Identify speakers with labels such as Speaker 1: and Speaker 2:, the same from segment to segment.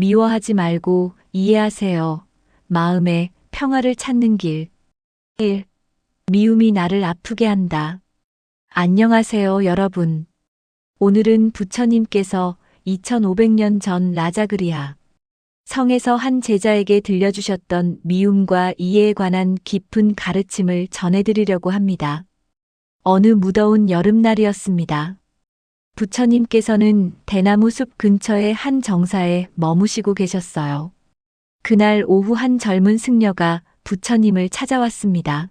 Speaker 1: 미워하지 말고 이해하세요. 마음의 평화를 찾는 길. 1. 미움이 나를 아프게 한다. 안녕하세요, 여러분. 오늘은 부처님께서 2500년 전 라자그리아 성에서 한 제자에게 들려주셨던 미움과 이해에 관한 깊은 가르침을 전해드리려고 합니다. 어느 무더운 여름날이었습니다. 부처님께서는 대나무 숲 근처의 한 정사에 머무시고 계셨어요. 그날 오후 한 젊은 승려가 부처님을 찾아왔습니다.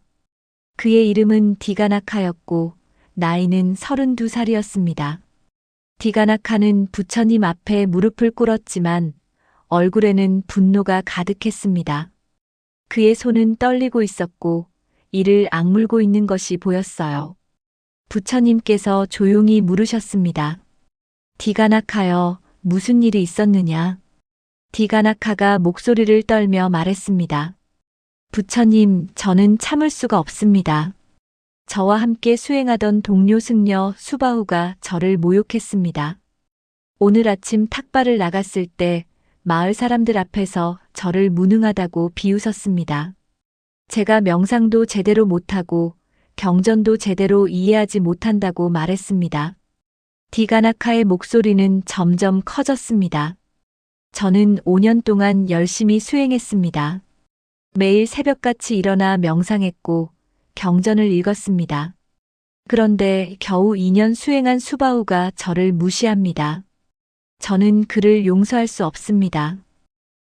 Speaker 1: 그의 이름은 디가나카였고 나이는 32살이었습니다. 디가나카는 부처님 앞에 무릎을 꿇었지만 얼굴에는 분노가 가득했습니다. 그의 손은 떨리고 있었고 이를 악물고 있는 것이 보였어요. 부처님께서 조용히 물으셨습니다. 디가나카여, 무슨 일이 있었느냐? 디가나카가 목소리를 떨며 말했습니다. 부처님, 저는 참을 수가 없습니다. 저와 함께 수행하던 동료 승려 수바후가 저를 모욕했습니다. 오늘 아침 탁발을 나갔을 때 마을 사람들 앞에서 저를 무능하다고 비웃었습니다. 제가 명상도 제대로 못하고 경전도 제대로 이해하지 못한다고 말했습니다. 디가나카의 목소리는 점점 커졌습니다. 저는 5년 동안 열심히 수행했습니다. 매일 새벽같이 일어나 명상했고 경전을 읽었습니다. 그런데 겨우 2년 수행한 수바우가 저를 무시합니다. 저는 그를 용서할 수 없습니다.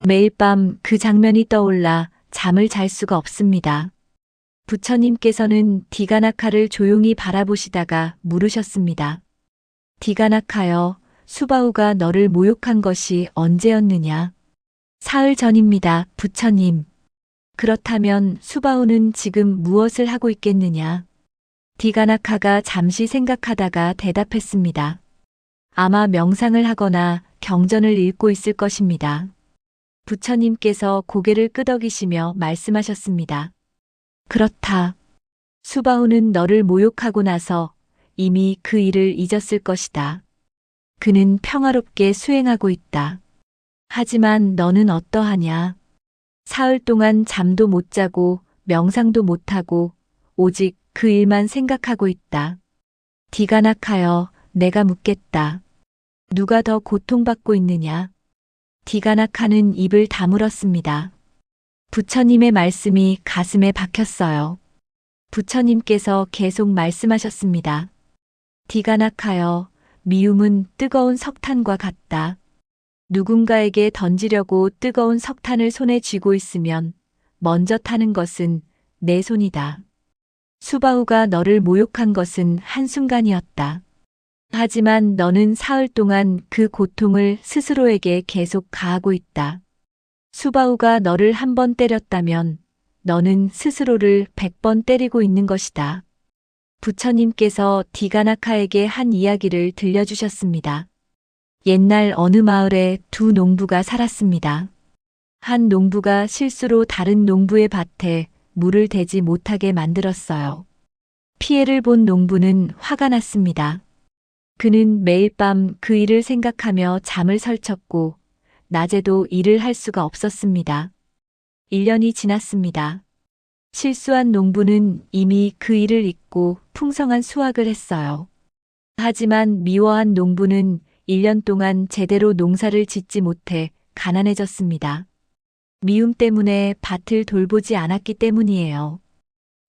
Speaker 1: 매일 밤 그 장면이 떠올라 잠을 잘 수가 없습니다. 부처님께서는 디가나카를 조용히 바라보시다가 물으셨습니다. 디가나카여, 수바우가 너를 모욕한 것이 언제였느냐? 사흘 전입니다, 부처님. 그렇다면 수바우는 지금 무엇을 하고 있겠느냐? 디가나카가 잠시 생각하다가 대답했습니다. 아마 명상을 하거나 경전을 읽고 있을 것입니다. 부처님께서 고개를 끄덕이시며 말씀하셨습니다. 그렇다. 수바우는 너를 모욕하고 나서 이미 그 일을 잊었을 것이다. 그는 평화롭게 수행하고 있다. 하지만 너는 어떠하냐? 사흘 동안 잠도 못 자고 명상도 못 하고 오직 그 일만 생각하고 있다. 디가나카여, 내가 묻겠다. 누가 더 고통받고 있느냐? 디가나카는 입을 다물었습니다. 부처님의 말씀이 가슴에 박혔어요. 부처님께서 계속 말씀하셨습니다. 디가나카여, 미움은 뜨거운 석탄과 같다. 누군가에게 던지려고 뜨거운 석탄을 손에 쥐고 있으면 먼저 타는 것은 내 손이다. 수바우가 너를 모욕한 것은 한순간이었다. 하지만 너는 사흘 동안 그 고통을 스스로에게 계속 가하고 있다. 수바우가 너를 한 번 때렸다면 너는 스스로를 백 번 때리고 있는 것이다. 부처님께서 디가나카에게 한 이야기를 들려주셨습니다. 옛날 어느 마을에 두 농부가 살았습니다. 한 농부가 실수로 다른 농부의 밭에 물을 대지 못하게 만들었어요. 피해를 본 농부는 화가 났습니다. 그는 매일 밤 그 일을 생각하며 잠을 설쳤고 낮에도 일을 할 수가 없었습니다. 1년이 지났습니다. 실수한 농부는 이미 그 일을 잊고 풍성한 수확을 했어요. 하지만 미워한 농부는 1년 동안 제대로 농사를 짓지 못해 가난해졌습니다. 미움 때문에 밭을 돌보지 않았기 때문이에요.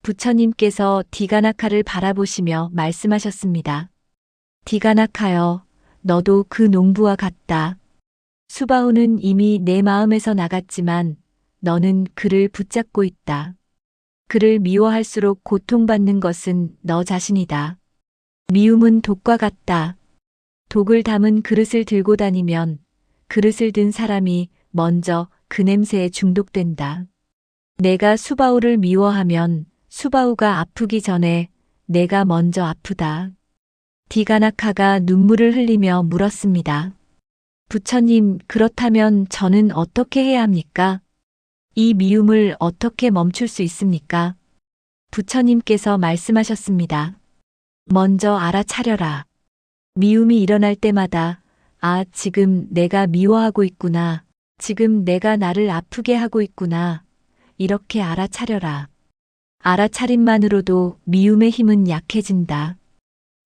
Speaker 1: 부처님께서 디가나카를 바라보시며 말씀하셨습니다. 디가나카여, 너도 그 농부와 같다. 수바우는 이미 내 마음에서 나갔지만 너는 그를 붙잡고 있다. 그를 미워할수록 고통받는 것은 너 자신이다. 미움은 독과 같다. 독을 담은 그릇을 들고 다니면 그릇을 든 사람이 먼저 그 냄새에 중독된다. 내가 수바우를 미워하면 수바우가 아프기 전에 내가 먼저 아프다. 디가나카가 눈물을 흘리며 물었습니다. 부처님, 그렇다면 저는 어떻게 해야 합니까? 이 미움을 어떻게 멈출 수 있습니까? 부처님께서 말씀하셨습니다. 먼저 알아차려라. 미움이 일어날 때마다, 아, 지금 내가 미워하고 있구나. 지금 내가 나를 아프게 하고 있구나. 이렇게 알아차려라. 알아차림만으로도 미움의 힘은 약해진다.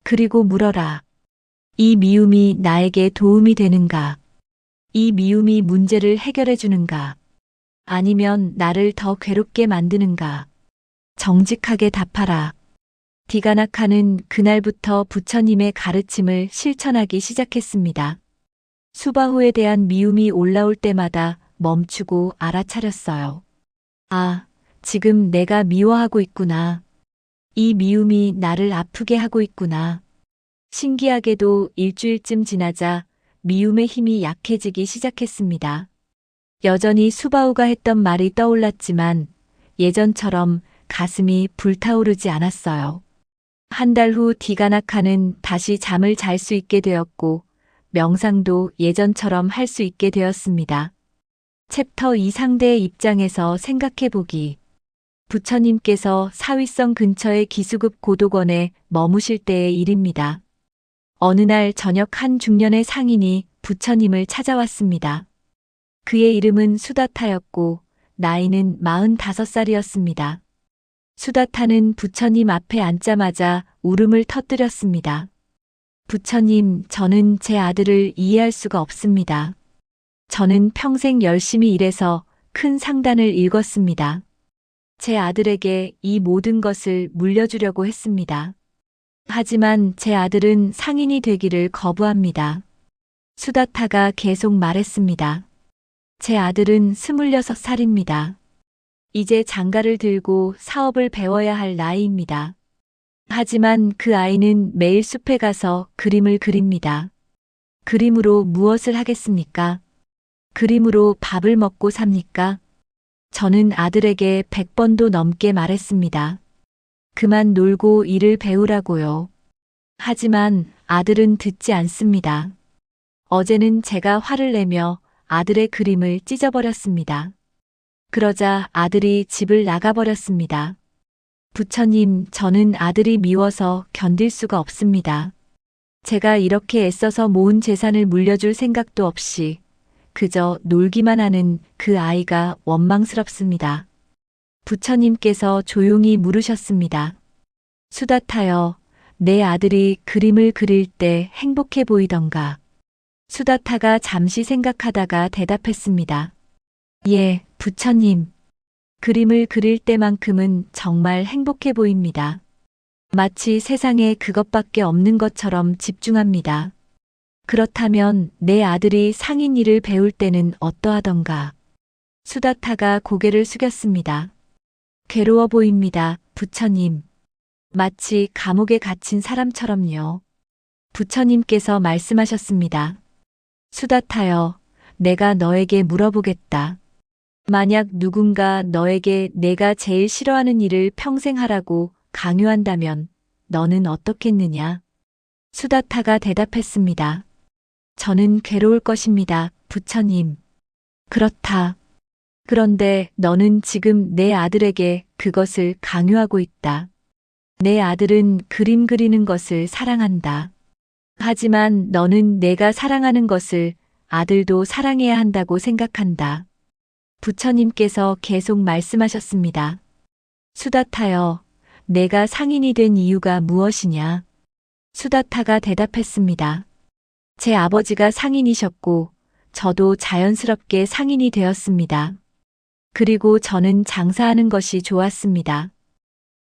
Speaker 1: 그리고 물어라. 이 미움이 나에게 도움이 되는가? 이 미움이 문제를 해결해 주는가? 아니면 나를 더 괴롭게 만드는가? 정직하게 답하라. 디가나카는 그날부터 부처님의 가르침을 실천하기 시작했습니다. 수바후에 대한 미움이 올라올 때마다 멈추고 알아차렸어요. 아, 지금 내가 미워하고 있구나. 이 미움이 나를 아프게 하고 있구나. 신기하게도 일주일쯤 지나자 미움의 힘이 약해지기 시작했습니다. 여전히 수바우가 했던 말이 떠올랐지만 예전처럼 가슴이 불타오르지 않았어요. 한 달 후 디가나카는 다시 잠을 잘 수 있게 되었고 명상도 예전처럼 할 수 있게 되었습니다. 챕터 2 상대의 입장에서 생각해 보기. 부처님께서 사위성 근처의 기수급 고도관에 머무실 때의 일입니다. 어느 날 저녁 한 중년의 상인이 부처님을 찾아왔습니다. 그의 이름은 수다타였고 나이는 45살이었습니다. 수다타는 부처님 앞에 앉자마자 울음을 터뜨렸습니다. 부처님, 저는 제 아들을 이해할 수가 없습니다. 저는 평생 열심히 일해서 큰 상단을 읽었습니다. 제 아들에게 이 모든 것을 물려주려고 했습니다. 하지만 제 아들은 상인이 되기를 거부합니다. 수다타가 계속 말했습니다. 제 아들은 26살입니다. 이제 장가를 들고 사업을 배워야 할 나이입니다. 하지만 그 아이는 매일 숲에 가서 그림을 그립니다. 그림으로 무엇을 하겠습니까? 그림으로 밥을 먹고 삽니까? 저는 아들에게 100번도 넘게 말했습니다. 그만 놀고 일을 배우라고요. 하지만 아들은 듣지 않습니다. 어제는 제가 화를 내며 아들의 그림을 찢어버렸습니다. 그러자 아들이 집을 나가버렸습니다. 부처님, 저는 아들이 미워서 견딜 수가 없습니다. 제가 이렇게 애써서 모은 재산을 물려줄 생각도 없이 그저 놀기만 하는 그 아이가 원망스럽습니다. 부처님께서 조용히 물으셨습니다. 수다 타여, 내 아들이 그림을 그릴 때 행복해 보이던가. 수다타가 잠시 생각하다가 대답했습니다. 예, 부처님. 그림을 그릴 때만큼은 정말 행복해 보입니다. 마치 세상에 그것밖에 없는 것처럼 집중합니다. 그렇다면 내 아들이 상인 일을 배울 때는 어떠하던가? 수다타가 고개를 숙였습니다. 괴로워 보입니다, 부처님. 마치 감옥에 갇힌 사람처럼요. 부처님께서 말씀하셨습니다. 수다 타여, 내가 너에게 물어보겠다. 만약 누군가 너에게 내가 제일 싫어하는 일을 평생 하라고 강요한다면 너는 어떻겠느냐? 수다타가 대답했습니다. 저는 괴로울 것입니다, 부처님. 그렇다. 그런데 너는 지금 내 아들에게 그것을 강요하고 있다. 내 아들은 그림 그리는 것을 사랑한다. 하지만 너는 내가 사랑하는 것을 아들도 사랑해야 한다고 생각한다. 부처님께서 계속 말씀하셨습니다. 수다타여, 내가 상인이 된 이유가 무엇이냐? 수다타가 대답했습니다. 제 아버지가 상인이셨고, 저도 자연스럽게 상인이 되었습니다. 그리고 저는 장사하는 것이 좋았습니다.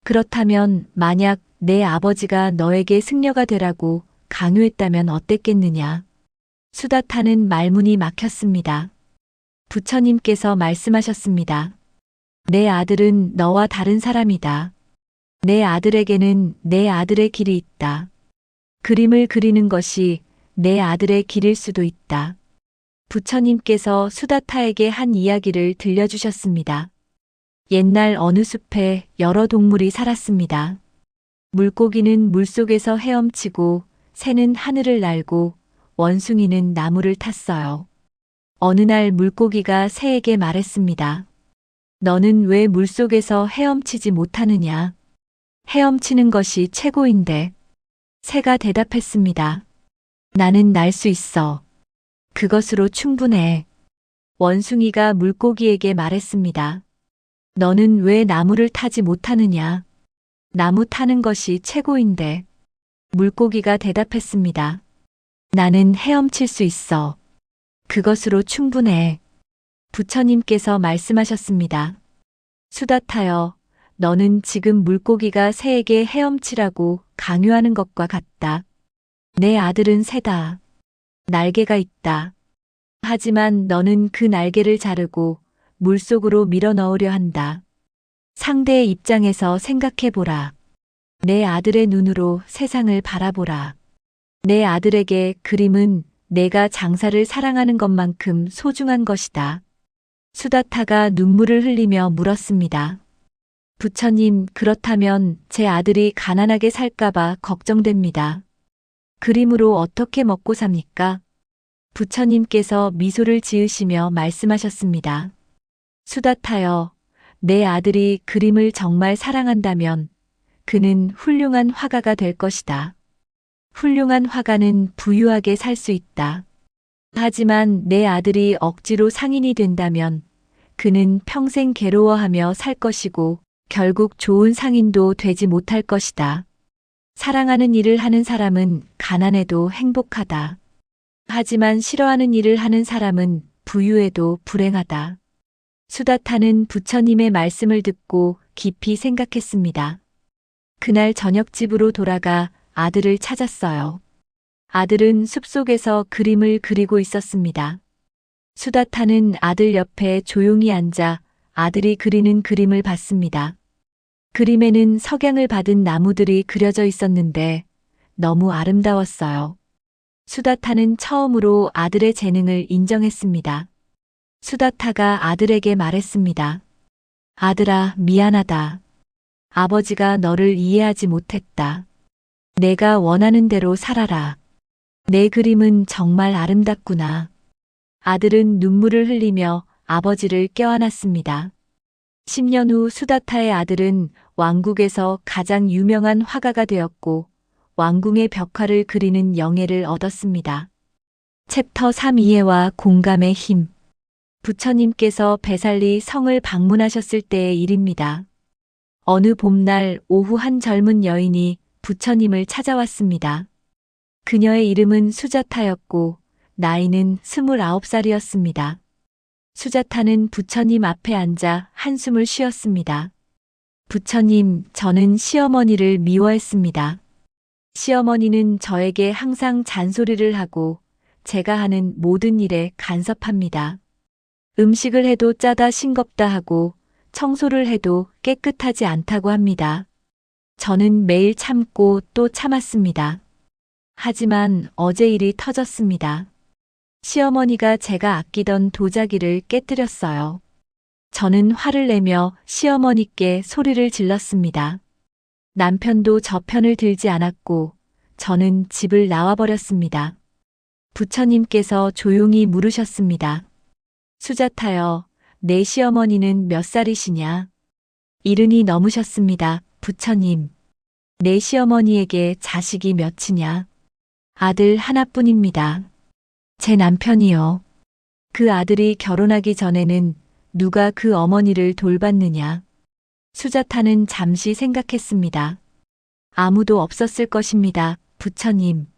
Speaker 1: 그렇다면 만약 내 아버지가 너에게 승려가 되라고 강요했다면 어땠겠느냐? 수다 타는 말문이 막혔습니다. 부처님께서 말씀하셨습니다. 내 아들은 너와 다른 사람이다. 내 아들에게는 내 아들의 길이 있다. 그림을 그리는 것이 내 아들의 길일 수도 있다. 부처님께서 수다타에게 한 이야기를 들려주셨습니다. 옛날 어느 숲에 여러 동물이 살았습니다. 물고기는 물속에서 헤엄치고 새는 하늘을 날고 원숭이는 나무를 탔어요. 어느 날 물고기가 새에게 말했습니다. 너는 왜 물속에서 헤엄치지 못하느냐? 헤엄치는 것이 최고인데. 새가 대답했습니다. 나는 날 수 있어. 그것으로 충분해. 원숭이가 물고기에게 말했습니다. 너는 왜 나무를 타지 못하느냐? 나무 타는 것이 최고인데. 물고기가 대답했습니다. 나는 헤엄칠 수 있어. 그것으로 충분해. 부처님께서 말씀하셨습니다. 수다타여, 너는 지금 물고기가 새에게 헤엄치라고 강요하는 것과 같다. 내 아들은 새다. 날개가 있다. 하지만 너는 그 날개를 자르고 물속으로 밀어 넣으려 한다. 상대의 입장에서 생각해 보라. 내 아들의 눈으로 세상을 바라보라. 내 아들에게 그림은 내가 장사를 사랑하는 것만큼 소중한 것이다. 수다타가 눈물을 흘리며 물었습니다. 부처님, 그렇다면 제 아들이 가난하게 살까봐 걱정됩니다. 그림으로 어떻게 먹고 삽니까? 부처님께서 미소를 지으시며 말씀하셨습니다. 수다 타여, 내 아들이 그림을 정말 사랑한다면 그는 훌륭한 화가가 될 것이다. 훌륭한 화가는 부유하게 살 수 있다. 하지만 내 아들이 억지로 상인이 된다면 그는 평생 괴로워하며 살 것이고 결국 좋은 상인도 되지 못할 것이다. 사랑하는 일을 하는 사람은 가난해도 행복하다. 하지만 싫어하는 일을 하는 사람은 부유해도 불행하다. 수다 타는 부처님의 말씀을 듣고 깊이 생각했습니다. 그날 저녁 집으로 돌아가 아들을 찾았어요. 아들은 숲속에서 그림을 그리고 있었습니다. 수다 타는 아들 옆에 조용히 앉아 아들이 그리는 그림을 봤습니다. 그림에는 석양을 받은 나무들이 그려져 있었는데 너무 아름다웠어요. 수다타는 처음으로 아들의 재능을 인정했습니다. 수다타가 아들에게 말했습니다. 아들아, 미안하다. 아버지가 너를 이해하지 못했다. 내가 원하는 대로 살아라. 내 그림은 정말 아름답구나. 아들은 눈물을 흘리며 아버지를 껴안았습니다. 10년 후 수다타의 아들은 왕국에서 가장 유명한 화가가 되었고 왕궁의 벽화를 그리는 영예를 얻었습니다. 챕터 3 이해와 공감의 힘 부처님께서 배살리 성을 방문하셨을 때의 일입니다. 어느 봄날 오후 한 젊은 여인이 부처님을 찾아왔습니다. 그녀의 이름은 수자타였고 나이는 29살이었습니다. 수자타는 부처님 앞에 앉아 한숨을 쉬었습니다. 부처님, 저는 시어머니를 미워했습니다. 시어머니는 저에게 항상 잔소리를 하고 제가 하는 모든 일에 간섭합니다. 음식을 해도 짜다 싱겁다 하고 청소를 해도 깨끗하지 않다고 합니다. 저는 매일 참고 또 참았습니다. 하지만 어제 일이 터졌습니다. 시어머니가 제가 아끼던 도자기를 깨뜨렸어요. 저는 화를 내며 시어머니께 소리를 질렀습니다. 남편도 저 편을 들지 않았고 저는 집을 나와버렸습니다. 부처님께서 조용히 물으셨습니다. 수자타여, 내 시어머니는 몇 살이시냐? 이른이 넘으셨습니다. 부처님. 내 시어머니에게 자식이 몇이냐? 아들 하나뿐입니다. 제 남편이요. 그 아들이 결혼하기 전에는 누가 그 어머니를 돌봤느냐? 수자타는 잠시 생각했습니다. 아무도 없었을 것입니다. 부처님.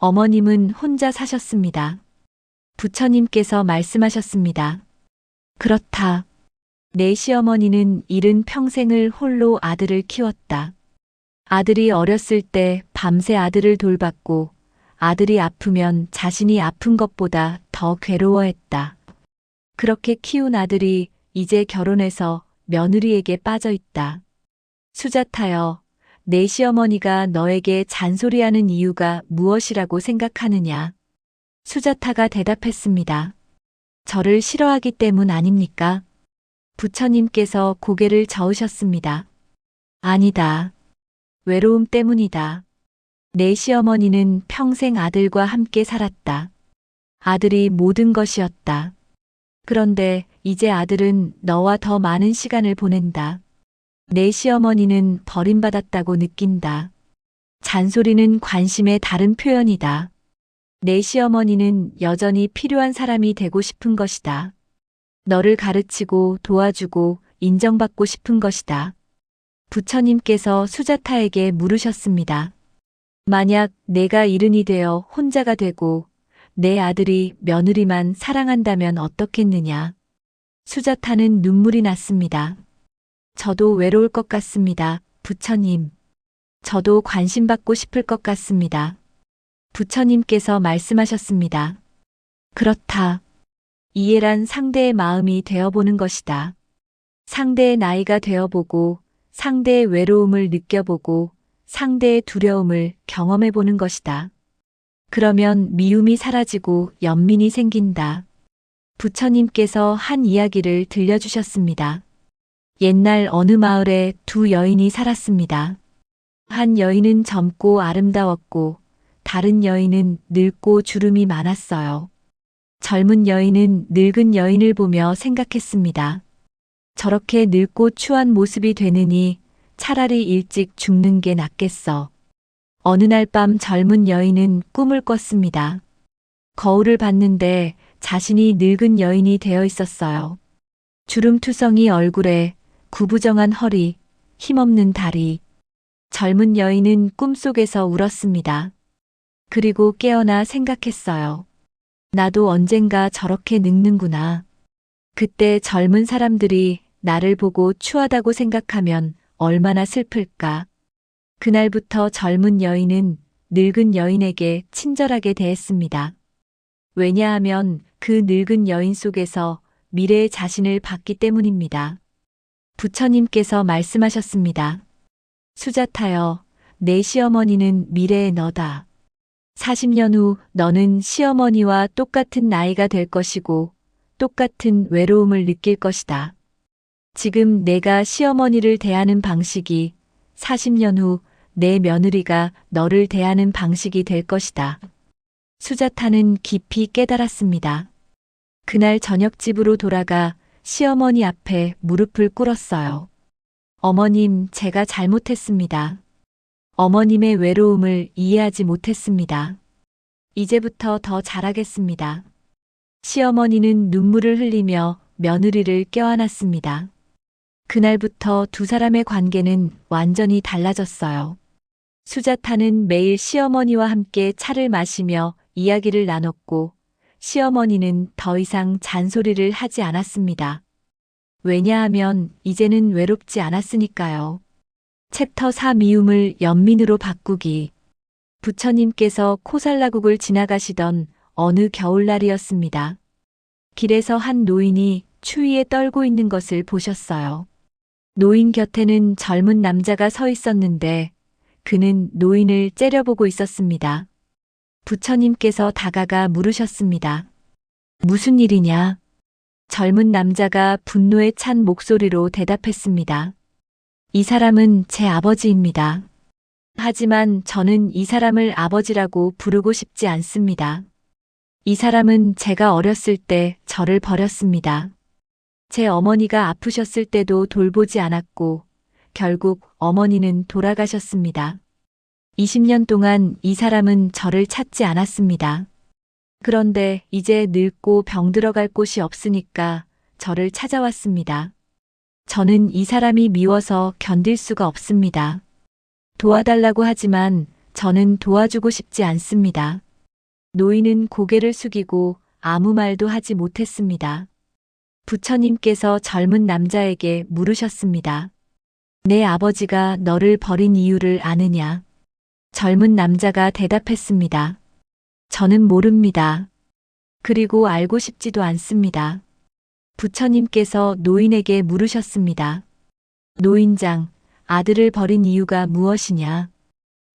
Speaker 1: 어머님은 혼자 사셨습니다. 부처님께서 말씀하셨습니다. 그렇다. 내 시어머니는 이른 평생을 홀로 아들을 키웠다. 아들이 어렸을 때 밤새 아들을 돌봤고 아들이 아프면 자신이 아픈 것보다 더 괴로워했다. 그렇게 키운 아들이 이제 결혼해서 며느리에게 빠져 있다. 수자타여, 내 시어머니가 너에게 잔소리하는 이유가 무엇이라고 생각하느냐? 수자타가 대답했습니다. 저를 싫어하기 때문 아닙니까? 부처님께서 고개를 저으셨습니다. 아니다. 외로움 때문이다. 내 시어머니는 평생 아들과 함께 살았다. 아들이 모든 것이었다. 그런데 이제 아들은 너와 더 많은 시간을 보낸다. 내 시어머니는 버림받았다고 느낀다. 잔소리는 관심의 다른 표현이다. 내 시어머니는 여전히 필요한 사람이 되고 싶은 것이다. 너를 가르치고 도와주고 인정받고 싶은 것이다. 부처님께서 수자타에게 물으셨습니다. 만약 내가 이른이 되어 혼자가 되고 내 아들이 며느리만 사랑한다면 어떻겠느냐. 수자타는 눈물이 났습니다. 저도 외로울 것 같습니다. 부처님. 저도 관심받고 싶을 것 같습니다. 부처님께서 말씀하셨습니다. 그렇다. 이해란 상대의 마음이 되어보는 것이다. 상대의 나이가 되어보고, 상대의 외로움을 느껴보고, 상대의 두려움을 경험해 보는 것이다. 그러면 미움이 사라지고 연민이 생긴다. 부처님께서 한 이야기를 들려주셨습니다. 옛날 어느 마을에 두 여인이 살았습니다. 한 여인은 젊고 아름다웠고, 다른 여인은 늙고 주름이 많았어요. 젊은 여인은 늙은 여인을 보며 생각했습니다. 저렇게 늙고 추한 모습이 되느니 차라리 일찍 죽는 게 낫겠어. 어느 날 밤 젊은 여인은 꿈을 꿨습니다. 거울을 봤는데 자신이 늙은 여인이 되어 있었어요. 주름투성이 얼굴에 구부정한 허리, 힘없는 다리. 젊은 여인은 꿈속에서 울었습니다. 그리고 깨어나 생각했어요. 나도 언젠가 저렇게 늙는구나. 그때 젊은 사람들이 나를 보고 추하다고 생각하면 얼마나 슬플까. 그날부터 젊은 여인은 늙은 여인에게 친절하게 대했습니다. 왜냐하면 그 늙은 여인 속에서 미래의 자신을 봤기 때문입니다. 부처님께서 말씀하셨습니다. 수자타여, 내 시어머니는 미래의 너다. 40년 후 너는 시어머니와 똑같은 나이가 될 것이고 똑같은 외로움을 느낄 것이다. 지금 내가 시어머니를 대하는 방식이 40년 후 내 며느리가 너를 대하는 방식이 될 것이다. 수자타는 깊이 깨달았습니다. 그날 저녁 집으로 돌아가 시어머니 앞에 무릎을 꿇었어요. 어머님, 제가 잘못했습니다. 어머님의 외로움을 이해하지 못했습니다. 이제부터 더 잘하겠습니다. 시어머니는 눈물을 흘리며 며느리를 껴안았습니다. 그날부터 두 사람의 관계는 완전히 달라졌어요. 수자타는 매일 시어머니와 함께 차를 마시며 이야기를 나눴고 시어머니는 더 이상 잔소리를 하지 않았습니다. 왜냐하면 이제는 외롭지 않았으니까요. 챕터 4 미움을 연민으로 바꾸기. 부처님께서 코살라국을 지나가시던 어느 겨울날이었습니다. 길에서 한 노인이 추위에 떨고 있는 것을 보셨어요. 노인 곁에는 젊은 남자가 서 있었는데 그는 노인을 째려보고 있었습니다. 부처님께서 다가가 물으셨습니다. 무슨 일이냐? 젊은 남자가 분노에 찬 목소리로 대답했습니다. 이 사람은 제 아버지입니다. 하지만 저는 이 사람을 아버지라고 부르고 싶지 않습니다. 이 사람은 제가 어렸을 때 저를 버렸습니다. 제 어머니가 아프셨을 때도 돌보지 않았고 결국 어머니는 돌아가셨습니다. 20년 동안 이 사람은 저를 찾지 않았습니다. 그런데 이제 늙고 병들어 갈 곳이 없으니까 저를 찾아왔습니다. 저는 이 사람이 미워서 견딜 수가 없습니다. 도와달라고 하지만 저는 도와주고 싶지 않습니다. 노인은 고개를 숙이고 아무 말도 하지 못했습니다. 부처님께서 젊은 남자에게 물으셨습니다. 내 아버지가 너를 버린 이유를 아느냐? 젊은 남자가 대답했습니다. 저는 모릅니다. 그리고 알고 싶지도 않습니다. 부처님께서 노인에게 물으셨습니다. 노인장, 아들을 버린 이유가 무엇이냐?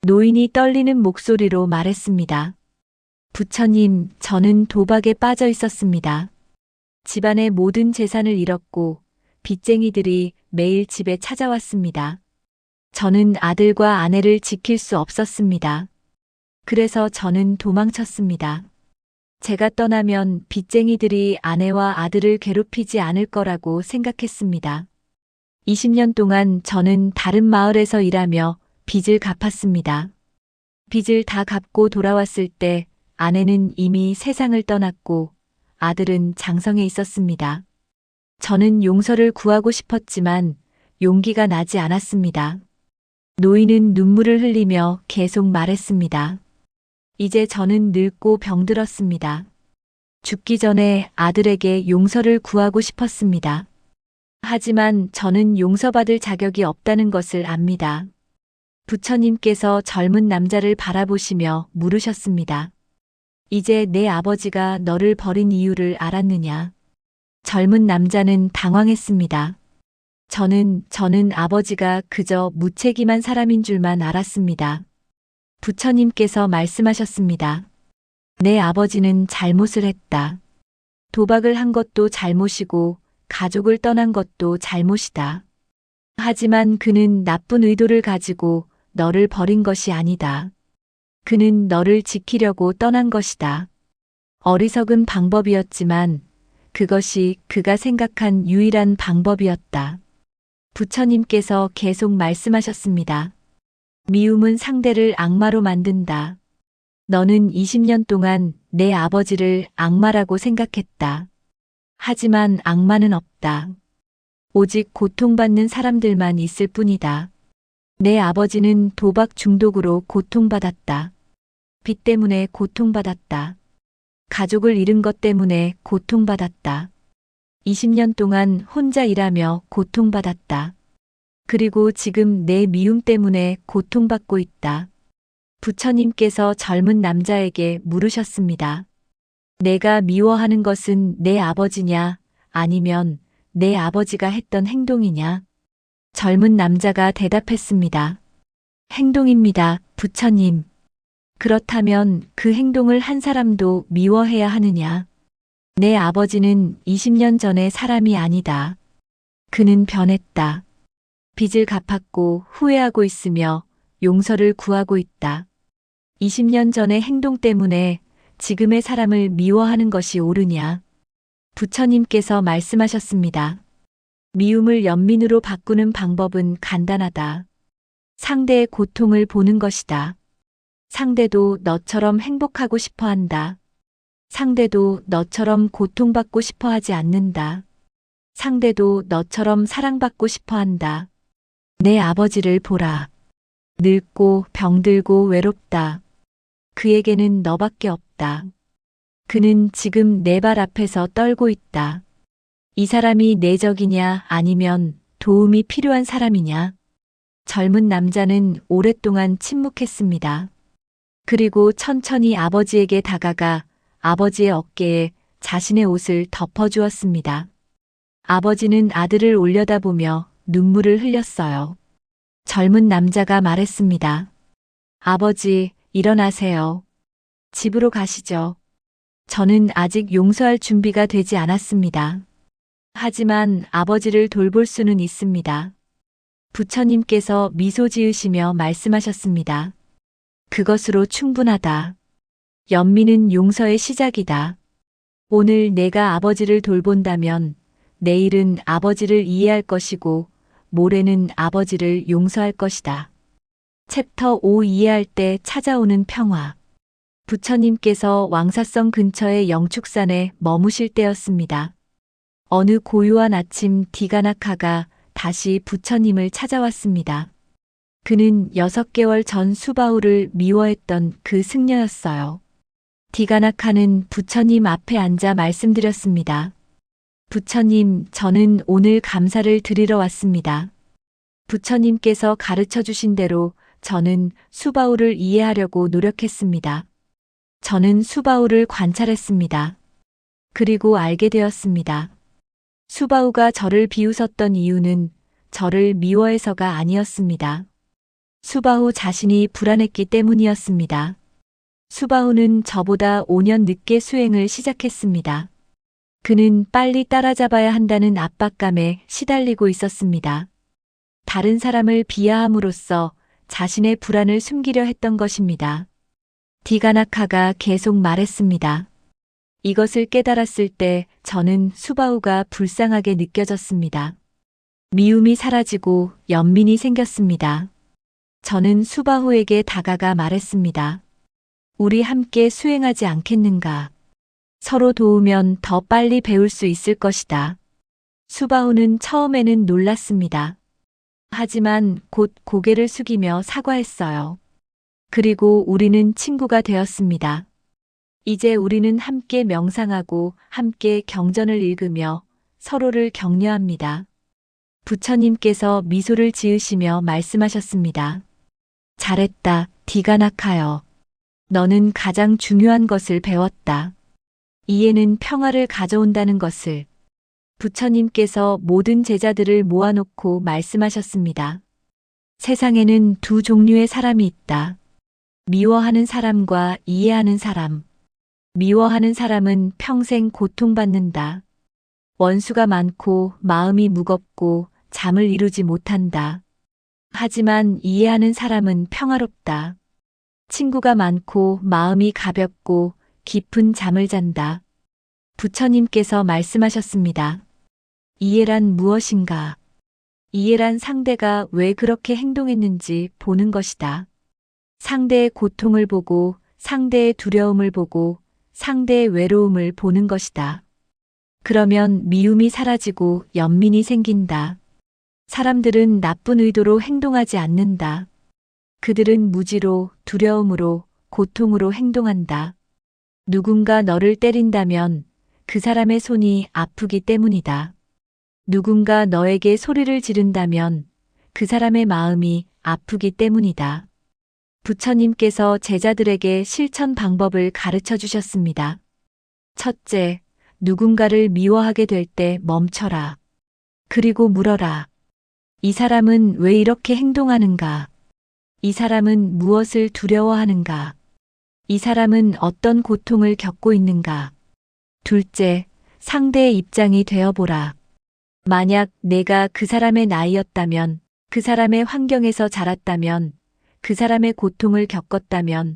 Speaker 1: 노인이 떨리는 목소리로 말했습니다. 부처님, 저는 도박에 빠져 있었습니다. 집안의 모든 재산을 잃었고, 빚쟁이들이 매일 집에 찾아왔습니다. 저는 아들과 아내를 지킬 수 없었습니다. 그래서 저는 도망쳤습니다. 제가 떠나면 빚쟁이들이 아내와 아들을 괴롭히지 않을 거라고 생각했습니다. 20년 동안 저는 다른 마을에서 일하며 빚을 갚았습니다. 빚을 다 갚고 돌아왔을 때 아내는 이미 세상을 떠났고 아들은 장성에 있었습니다. 저는 용서를 구하고 싶었지만 용기가 나지 않았습니다. 노인은 눈물을 흘리며 계속 말했습니다. 이제 저는 늙고 병들었습니다. 죽기 전에 아들에게 용서를 구하고 싶었습니다. 하지만 저는 용서받을 자격이 없다는 것을 압니다. 부처님께서 젊은 남자를 바라보시며 물으셨습니다. 이제 내 아버지가 너를 버린 이유를 알았느냐? 젊은 남자는 당황했습니다. 저는, 저는 아버지가 그저 무책임한 사람인 줄만 알았습니다. 부처님께서 말씀하셨습니다. 내 아버지는 잘못을 했다. 도박을 한 것도 잘못이고 가족을 떠난 것도 잘못이다. 하지만 그는 나쁜 의도를 가지고 너를 버린 것이 아니다. 그는 너를 지키려고 떠난 것이다. 어리석은 방법이었지만 그것이 그가 생각한 유일한 방법이었다. 부처님께서 계속 말씀하셨습니다. 미움은 상대를 악마로 만든다. 너는 20년 동안 내 아버지를 악마라고 생각했다. 하지만 악마는 없다. 오직 고통받는 사람들만 있을 뿐이다. 내 아버지는 도박 중독으로 고통받았다. 빚 때문에 고통받았다. 가족을 잃은 것 때문에 고통받았다. 20년 동안 혼자 일하며 고통받았다. 그리고 지금 내 미움 때문에 고통받고 있다. 부처님께서 젊은 남자에게 물으셨습니다. 내가 미워하는 것은 내 아버지냐, 아니면 내 아버지가 했던 행동이냐? 젊은 남자가 대답했습니다. 행동입니다, 부처님. 그렇다면 그 행동을 한 사람도 미워해야 하느냐? 내 아버지는 20년 전의 사람이 아니다. 그는 변했다. 빚을 갚았고 후회하고 있으며 용서를 구하고 있다. 20년 전의 행동 때문에 지금의 사람을 미워하는 것이 옳으냐? 부처님께서 말씀하셨습니다. 미움을 연민으로 바꾸는 방법은 간단하다. 상대의 고통을 보는 것이다. 상대도 너처럼 행복하고 싶어 한다. 상대도 너처럼 고통받고 싶어 하지 않는다. 상대도 너처럼 사랑받고 싶어 한다. 내 아버지를 보라. 늙고 병들고 외롭다. 그에게는 너밖에 없다. 그는 지금 내 발 앞에서 떨고 있다. 이 사람이 내 적이냐 아니면 도움이 필요한 사람이냐? 젊은 남자는 오랫동안 침묵했습니다. 그리고 천천히 아버지에게 다가가 아버지의 어깨에 자신의 옷을 덮어주었습니다. 아버지는 아들을 올려다보며 눈물을 흘렸어요. 젊은 남자가 말했습니다. 아버지, 일어나세요. 집으로 가시죠. 저는 아직 용서할 준비가 되지 않았습니다. 하지만 아버지를 돌볼 수는 있습니다. 부처님께서 미소 지으시며 말씀하셨습니다. 그것으로 충분하다. 연민은 용서의 시작이다. 오늘 내가 아버지를 돌본다면 내일은 아버지를 이해할 것이고 모레는 아버지를 용서할 것이다. 챕터 5 이해할 때 찾아오는 평화. 부처님께서 왕사성 근처의 영축산에 머무실 때였습니다. 어느 고요한 아침 디가나카가 다시 부처님을 찾아왔습니다. 그는 여섯 개월 전 수바우를 미워했던 그 승려였어요. 디가나카는 부처님 앞에 앉아 말씀드렸습니다. 부처님, 저는 오늘 감사를 드리러 왔습니다. 부처님께서 가르쳐 주신 대로 저는 수바우를 이해하려고 노력했습니다. 저는 수바우를 관찰했습니다. 그리고 알게 되었습니다. 수바우가 저를 비웃었던 이유는 저를 미워해서가 아니었습니다. 수바우 자신이 불안했기 때문이었습니다. 수바우는 저보다 5년 늦게 수행을 시작했습니다. 그는 빨리 따라잡아야 한다는 압박감에 시달리고 있었습니다. 다른 사람을 비하함으로써 자신의 불안을 숨기려 했던 것입니다. 디가나카가 계속 말했습니다. 이것을 깨달았을 때 저는 수바우가 불쌍하게 느껴졌습니다. 미움이 사라지고 연민이 생겼습니다. 저는 수바우에게 다가가 말했습니다. 우리 함께 수행하지 않겠는가? 서로 도우면 더 빨리 배울 수 있을 것이다. 수바오는 처음에는 놀랐습니다. 하지만 곧 고개를 숙이며 사과했어요. 그리고 우리는 친구가 되었습니다. 이제 우리는 함께 명상하고 함께 경전을 읽으며 서로를 격려합니다. 부처님께서 미소를 지으시며 말씀하셨습니다. 잘했다, 디가나카여. 너는 가장 중요한 것을 배웠다. 이해는 평화를 가져온다는 것을. 부처님께서 모든 제자들을 모아놓고 말씀하셨습니다. 세상에는 두 종류의 사람이 있다. 미워하는 사람과 이해하는 사람. 미워하는 사람은 평생 고통받는다. 원수가 많고 마음이 무겁고 잠을 이루지 못한다. 하지만 이해하는 사람은 평화롭다. 친구가 많고 마음이 가볍고 깊은 잠을 잔다. 부처님께서 말씀하셨습니다. 이해란 무엇인가? 이해란 상대가 왜 그렇게 행동했는지 보는 것이다. 상대의 고통을 보고 상대의 두려움을 보고 상대의 외로움을 보는 것이다. 그러면 미움이 사라지고 연민이 생긴다. 사람들은 나쁜 의도로 행동하지 않는다. 그들은 무지로, 두려움으로, 고통으로 행동한다. 누군가 너를 때린다면 그 사람의 손이 아프기 때문이다. 누군가 너에게 소리를 지른다면 그 사람의 마음이 아프기 때문이다. 부처님께서 제자들에게 실천 방법을 가르쳐 주셨습니다. 첫째, 누군가를 미워하게 될 때 멈춰라. 그리고 물어라. 이 사람은 왜 이렇게 행동하는가? 이 사람은 무엇을 두려워하는가? 이 사람은 어떤 고통을 겪고 있는가? 둘째, 상대의 입장이 되어보라. 만약 내가 그 사람의 나이였다면, 그 사람의 환경에서 자랐다면, 그 사람의 고통을 겪었다면,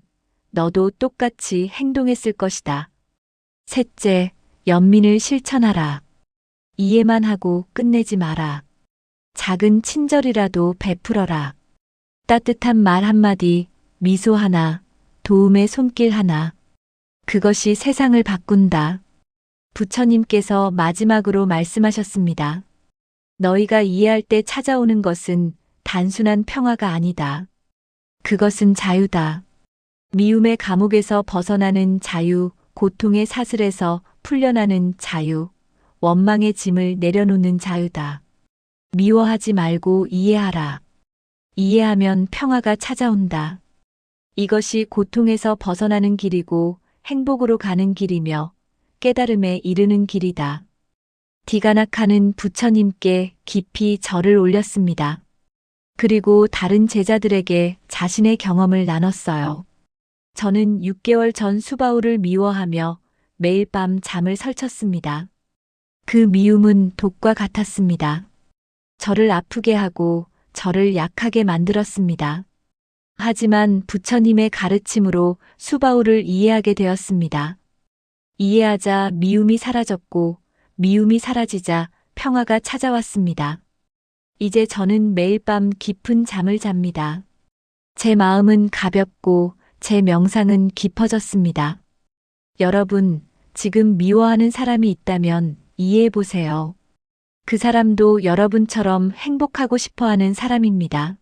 Speaker 1: 너도 똑같이 행동했을 것이다. 셋째, 연민을 실천하라. 이해만 하고 끝내지 마라. 작은 친절이라도 베풀어라. 따뜻한 말 한마디, 미소 하나, 도움의 손길 하나. 그것이 세상을 바꾼다. 부처님께서 마지막으로 말씀하셨습니다. 너희가 이해할 때 찾아오는 것은 단순한 평화가 아니다. 그것은 자유다. 미움의 감옥에서 벗어나는 자유, 고통의 사슬에서 풀려나는 자유, 원망의 짐을 내려놓는 자유다. 미워하지 말고 이해하라. 이해하면 평화가 찾아온다. 이것이 고통에서 벗어나는 길이고 행복으로 가는 길이며 깨달음에 이르는 길이다. 디가나카는 부처님께 깊이 절을 올렸습니다. 그리고 다른 제자들에게 자신의 경험을 나눴어요. 저는 6개월 전 수바오를 미워하며 매일 밤 잠을 설쳤습니다. 그 미움은 독과 같았습니다. 저를 아프게 하고 저를 약하게 만들었습니다. 하지만 부처님의 가르침으로 수바오를 이해하게 되었습니다. 이해하자 미움이 사라졌고 미움이 사라지자 평화가 찾아왔습니다. 이제 저는 매일 밤 깊은 잠을 잡니다. 제 마음은 가볍고 제 명상은 깊어졌습니다. 여러분, 지금 미워하는 사람이 있다면 이해해 보세요. 그 사람도 여러분처럼 행복하고 싶어 하는 사람입니다.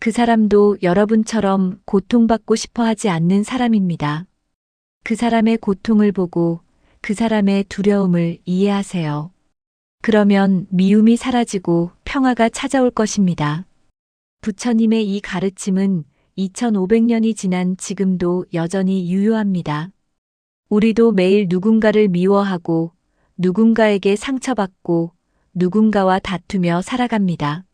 Speaker 1: 그 사람도 여러분처럼 고통받고 싶어 하지 않는 사람입니다. 그 사람의 고통을 보고 그 사람의 두려움을 이해하세요. 그러면 미움이 사라지고 평화가 찾아올 것입니다. 부처님의 이 가르침은 2500년이 지난 지금도 여전히 유효합니다. 우리도 매일 누군가를 미워하고 누군가에게 상처받고 누군가와 다투며 살아갑니다.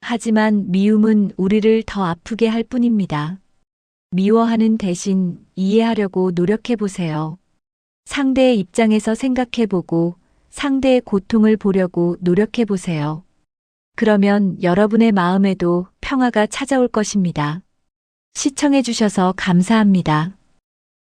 Speaker 1: 하지만 미움은 우리를 더 아프게 할 뿐입니다. 미워하는 대신 이해하려고 노력해 보세요. 상대의 입장에서 생각해 보고 상대의 고통을 보려고 노력해 보세요. 그러면 여러분의 마음에도 평화가 찾아올 것입니다. 시청해 주셔서 감사합니다.